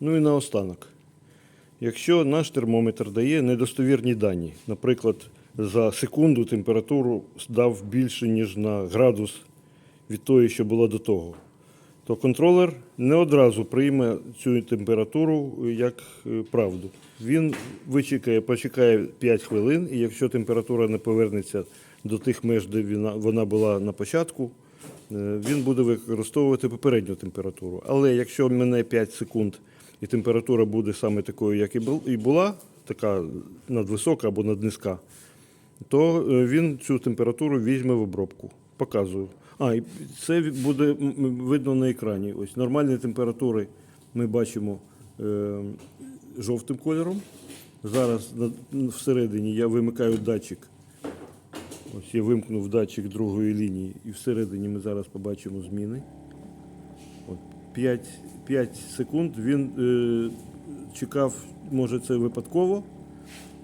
Ну і наостанок. Якщо наш термометр дає недостовірні дані, наприклад, за секунду температуру дав більше, ніж на градус від тої, що було до того, то контролер не одразу прийме цю температуру як е, правду. Він вичекає, почекає 5 хвилин, і якщо температура не повернеться до тих меж, де вона, була на початку, е, він буде використовувати попередню температуру. Але якщо мине 5 секунд і температура буде саме такою, як і була, така надвисока або наднизька, то е, він цю температуру візьме в обробку. Показую. А, і це буде видно на екрані. Ось нормальні температури ми бачимо е, жовтим кольором. Зараз всередині я вимикаю датчик. Ось я вимкнув датчик другої лінії, і всередині ми зараз побачимо зміни. От 5, 5 секунд він е, чекав, може це випадково,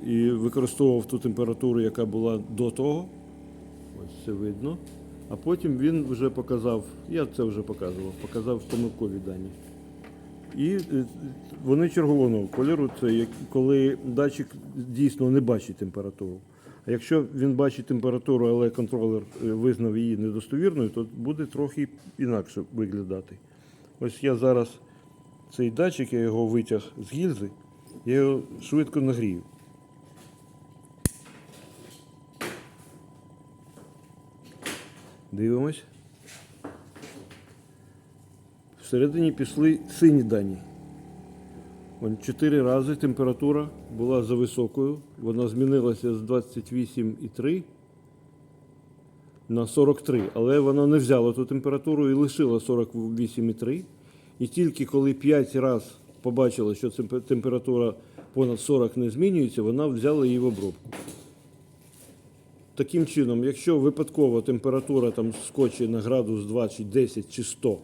і використовував ту температуру, яка була до того. Ось це видно. А потім він вже показав, я це вже показував, показав помилкові дані. І е, вони червоного кольору, це коли датчик дійсно не бачить температуру. А якщо він бачить температуру, але контролер е, визнав її недостовірною, то буде трохи інакше виглядати. Ось я зараз цей датчик, я його витяг з гільзи, я його швидко нагрію. Дивимось. Всередині пішли сині дані. Вон чотири рази температура була за високою. Вона змінилася з 28,3 на 43, але вона не взяла ту температуру і лишила 48,3. І тільки коли 5 разів побачила, що температура понад 40 не змінюється, вона взяла її в обробку. Таким чином, якщо випадково температура там скочить на градус 2 чи 10 чи 100,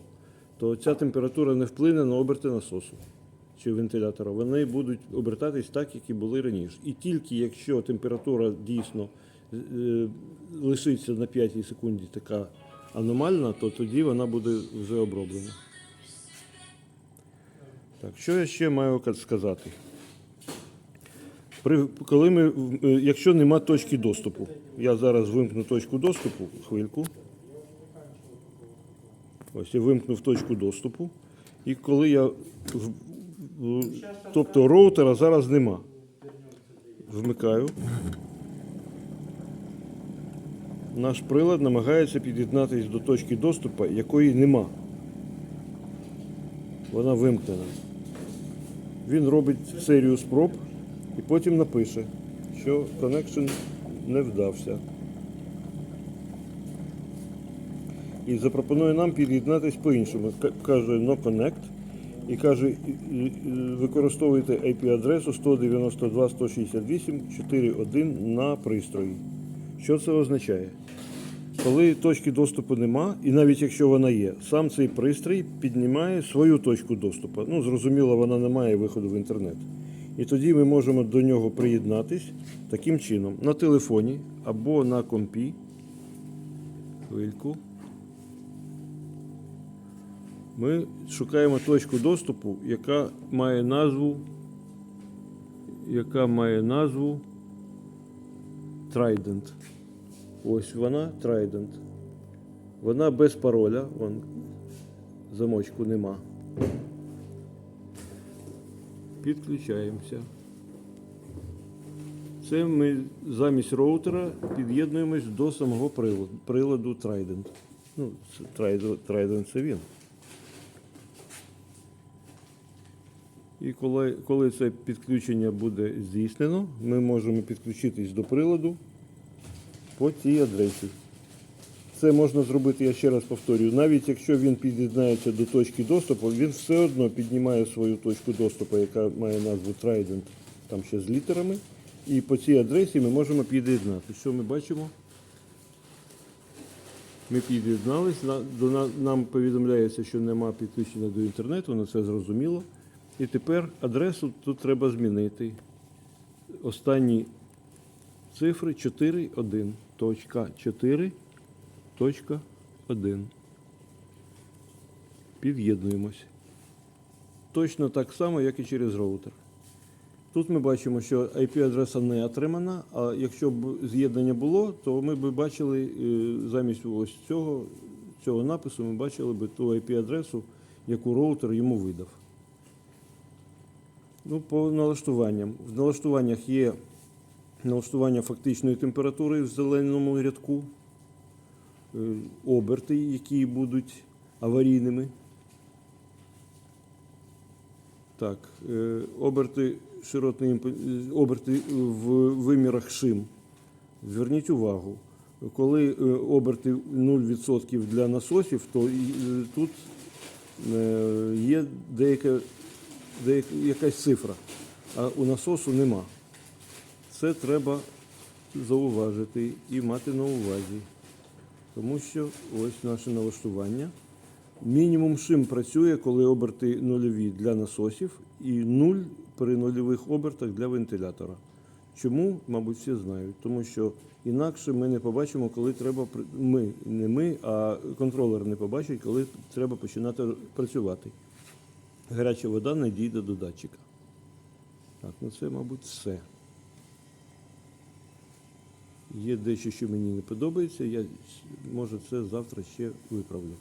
то ця температура не вплине на оберти насосу чи вентилятора. Вони будуть обертатись так, як і були раніше. І тільки якщо температура дійсно лишиться на 5 секунді така аномальна, то тоді вона буде вже оброблена. Так, що я ще маю сказати? При, коли ми, е, якщо нема точки доступу, я зараз вимкну точку доступу, хвильку. Ось я вимкнув точку доступу. І коли я. Тобто роутера зараз нема. Вмикаю. Наш прилад намагається під'єднатися до точки доступу, якої нема. Вона вимкнена. Він робить серію спроб і потім напише, що connection не вдався. І запропонує нам під'єднатися по-іншому. Каже no connect і каже, використовуйте IP-адресу 192.168.4.1 на пристрої. Що це означає? Коли точки доступу нема, і навіть якщо вона є, сам цей пристрій піднімає свою точку доступу. Ну, зрозуміло, вона не має виходу в інтернет. І тоді ми можемо до нього приєднатись таким чином на телефоні або на компі. Хвильку. Ми шукаємо точку доступу, яка має назву, яка має назву Trident. Ось вона, Trident. Вона без пароля, вон, замочку нема. Підключаємося. Це ми замість роутера під'єднуємось до самого приладу, Trident. Ну, Trident це він. І коли, коли це підключення буде здійснено, ми можемо підключитись до приладу по цій адресі. Це можна зробити, я ще раз повторюю, навіть якщо він під'єднається до точки доступу, він все одно піднімає свою точку доступу, яка має назву Trident, там ще з літерами. І по цій адресі ми можемо під'єднати. Що ми бачимо? Ми під'єднались, на- до на- нам повідомляється, що нема підключення до інтернету, на це зрозуміло. І тепер адресу тут треба змінити. Останні цифри 4.1. 4.1. Під'єднуємось. точно так само, як і через роутер. Тут ми бачимо, що IP-адреса не отримана, а якщо б з'єднання було, то ми б бачили е, замість ось цього, цього напису, ми бачили б ту IP-адресу, яку роутер йому видав. Ну, по налаштуванням. В налаштуваннях є налаштування фактичної температури в зеленому рядку, е, оберти, які будуть аварійними. Так, е, оберти широтний е, оберти в вимірах шим. Зверніть увагу, коли оберти 0% для насосів, то тут є деяка, деяка якась цифра, а у насосу нема. Це треба зауважити і мати на увазі. Тому що ось наше налаштування. Мінімум шим працює, коли оберти нульові для насосів і нуль при нульових обертах для вентилятора. Чому, мабуть, всі знають. Тому що інакше ми не побачимо, коли треба ми, не ми, а контролер не побачить, коли треба починати працювати. Гаряча вода не дійде до датчика. Так, ну це, мабуть, все. Є дещо, що мені не подобається, я може це завтра ще виправлю.